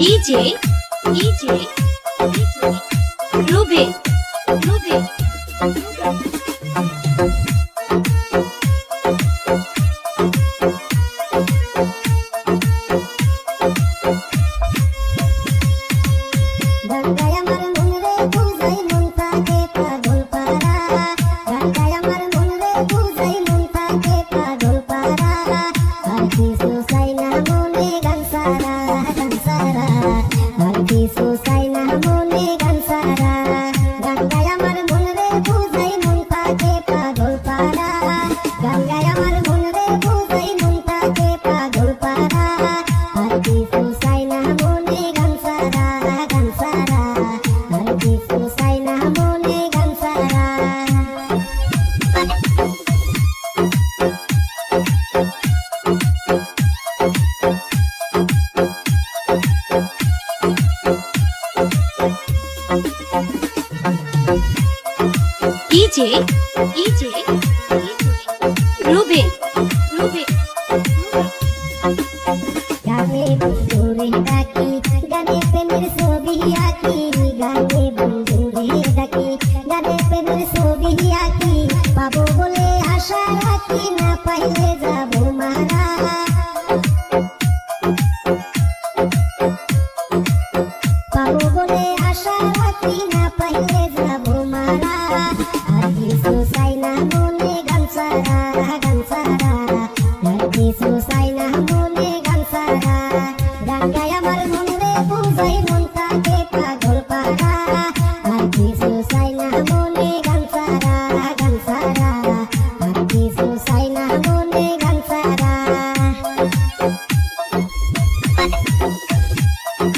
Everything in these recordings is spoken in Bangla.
DJ, DJ, DJ, Ruby, Ruby, Ruby. কিছু চাই না মনে গান সারা গান সারা আর কিছু চাই না মনে ডিজে ডিজে রুবেল রুবেল গানে বন্ধুরে ডাকি, গানে প্রেমের ছবি আঁকি, গানে বন্ধুরে ডাকি, গানে প্রেমের ছবি আঁকি। পাবো বলে আশা রাখি, না পাইলে যাব মারা। পাবো বলে আশা রাখি, না পাইলে যাব মারা।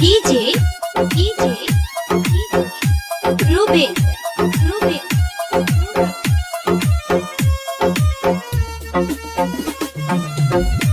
DJ, DJ, DJ, Ruben, Ruben. Ruben.